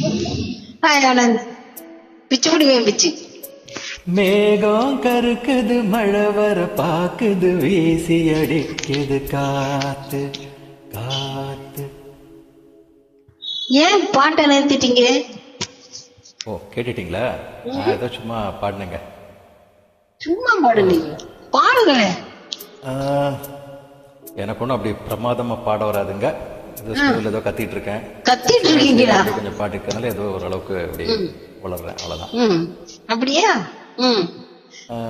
Hi Anand பிச்சு பிடிவேன் பிச்சு. மேகம் கருக்குது மழை வர பாக்குது வீசி அடிக்குது காத்து காத்து. ஏன் பாட்டை நிறுத்திட்டீங்க? ஓ கேட்டுட்டீங்களா? நான் ஏதோ சும்மா பாடினேங்க. சும்மா பாடுனீங்க? பாடுங்களேன். எனக்கு ஒன்றும் அப்படி பிரமாதமா பாட வராதுங்க. ஏதோ ஸ்கூல்ல ஏதோ கத்திட்டு இருக்கேன் கத்திட்டு இருக்கீங்களா கொஞ்சம் பாட்டு இருக்கனால ஏதோ ஓரளவுக்கு அப்படி வளர்றேன். அவ்வளவுதான். அப்படியா? ம்.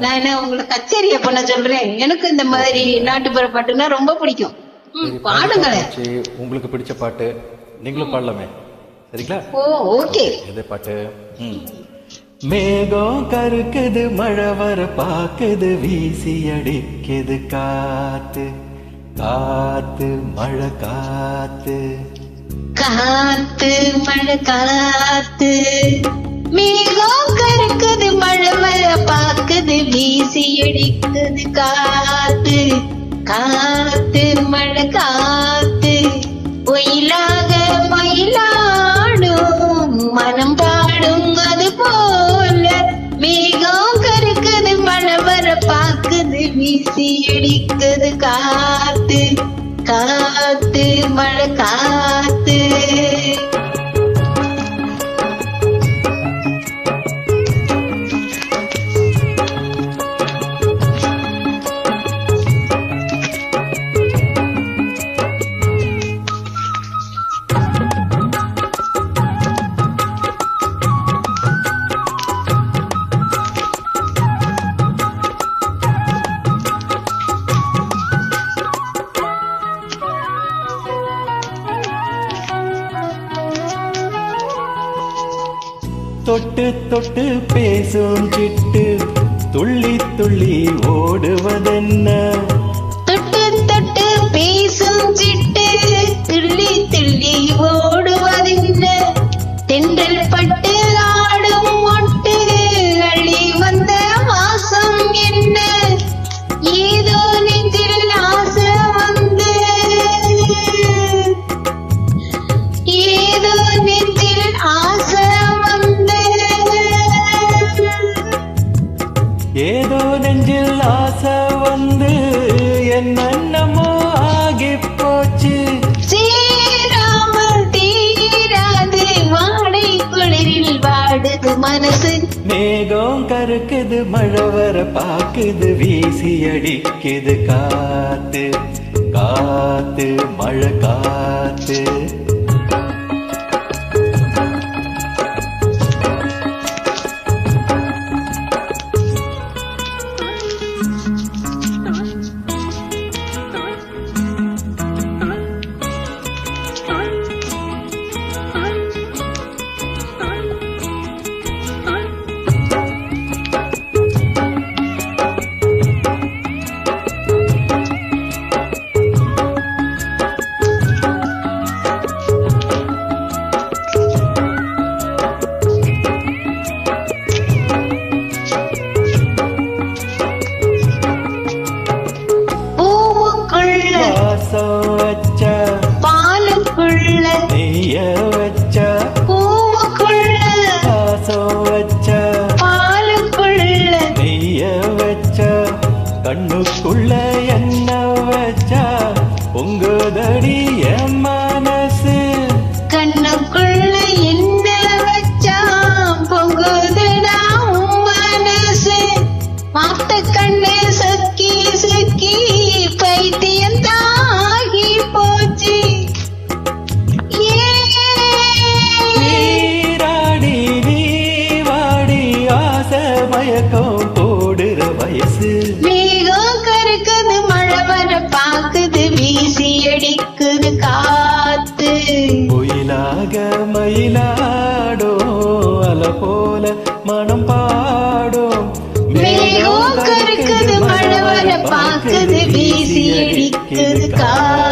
நான் என்ன உங்களை கச்சேரிய பண்ண சொல்றேன்? எனக்கு இந்த மாதிரி நாட்டுப்புற பாட்டுனா ரொம்ப பிடிக்கும். பாடுங்களேன். உங்களுக்கு பிடிச்ச பாட்டு நீங்களும் பாடலாமே. சரிங்களா? Oh okay. எது பாட்டு. மேகம் கருக்குது மழை வர பாக்குது வீசி அடிக்குது காத்து. காத்து மழை காத்து. காத்து மழை காத்து. மேகம் கறக்குது மழை மழை பாக்குது வீசி அடிக்குது காத்து. காத்து மழை காத்து. ஒயிலாக மயிலாடும் மனம் பாடும் அது போல. மேகம் கறக்குது மழை வர பாக்குது வீசி அடிக்குது காத்து காத்து மழை காத்து. தொட்டு தொட்டு பேசும் கிட்டு துள்ளி துள்ளி ஓடுவதென்ன? மேகம் கருக்குது மழை வர பாக்குது வீசி அடிக்குது காத்து காத்து மழை காத்து. என்ன வச்சா உங்குதடி என் மனசு. கண்ணுக்குள்ள என்ன வச்சா பொங்குதுடா மனசு. மாத்த கண்ணு சக்கி சக்கி பைத்தியம் தாகி போச்சு. நீராடி நீ வாடி ஆசை மயக்கம் போடுற வயசு. மழை வர பாக்குது வீசி அடிக்குது காத்து. புயலாக மயிலாடும் அல போல மனம் பாடும். மேகம் கருக்குது மழை வர பாக்குது வீசி அடிக்குது காத்து.